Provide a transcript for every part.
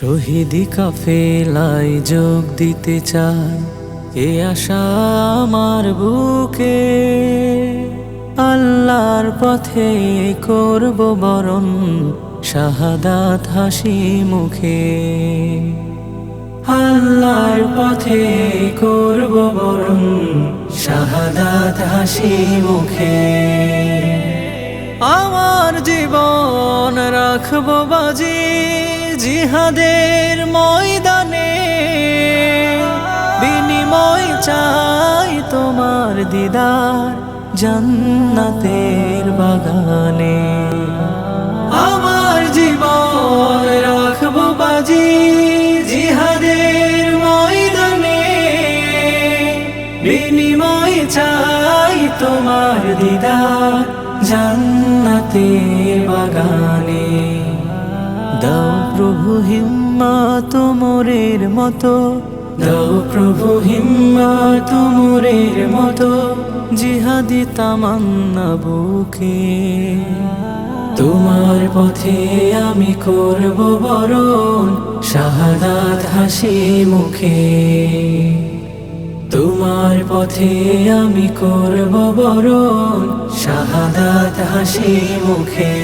শহীদি কাফেলায় যোগ দিতে চাই এ আশা আমার বুকে। আল্লাহর পথে করব বরণ, শাহাদাত হাসি মুখে। আল্লাহর পথে করব বরণ, শাহাদাত হাসি মুখে। আমার জীবন রাখব বাজি জিহাদের ময়দানে। বিনিময় চাই তোমার দিদার জান্নাতের বাগানে। আমার জীবন রাখব বাজি জিহাদের ময়দানে। বিনিময় চাই তোমার দিদার জান্নাতের বাগানে। দাও প্রভু হিম্মা তোমরের মতো। দাও প্রভু হিম্মা তোমরের মতো। জিহাদি তামান্না বুকে। তোমার পথে আমি করব বরণ। শাহাদাত হাসি মুখে। তোমার পথে আমি করব বরণ, শাহাদাত হাসি মুখে।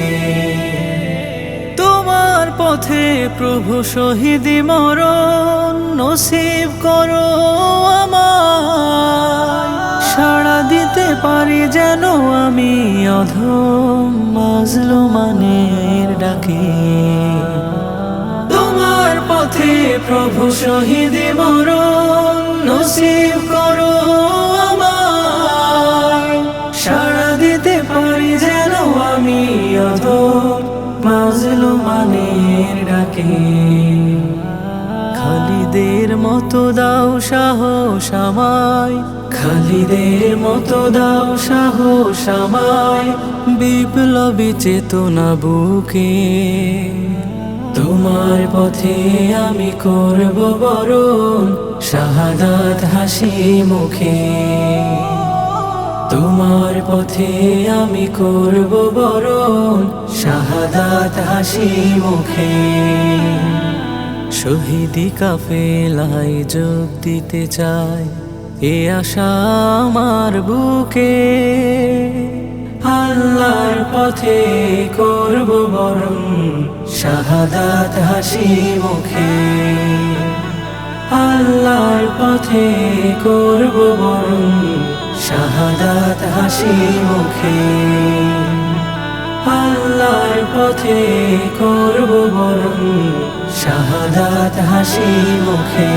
তোমার পথে প্রভু শহীদি মরণ, নসিব করো আমায়। সাড়া দিতে পারি যেন আমি অধম মাজলো মানের ডাকে। তোমার পথে প্রভু শহীদি মরণ, নসিব দিতে পারি আমি ডাকে। খালিদের মতো দাও সাহস আমায়। খালিদের মতো দাও সাহস আমায়। বিপ্লবী চেতনা বুকে। তোমার পথে আমি করব বরণ। শাহাদাত হাসি মুখে, তোমার পথে আমি করব বরণ। শাহাদাত হাসি মুখে, শহীদি কাফেলায় যোগ দিতে চাই এ আশা আমার বুকে। আল্লাহর পথে করব বরণ, শাহাদাত হাসি মুখে। আল্লাহর পথে করব বরণ শাহাদাত হাসি মুখে। আল্লাহর পথে করব বরণ শাহাদাত হাসি মুখে।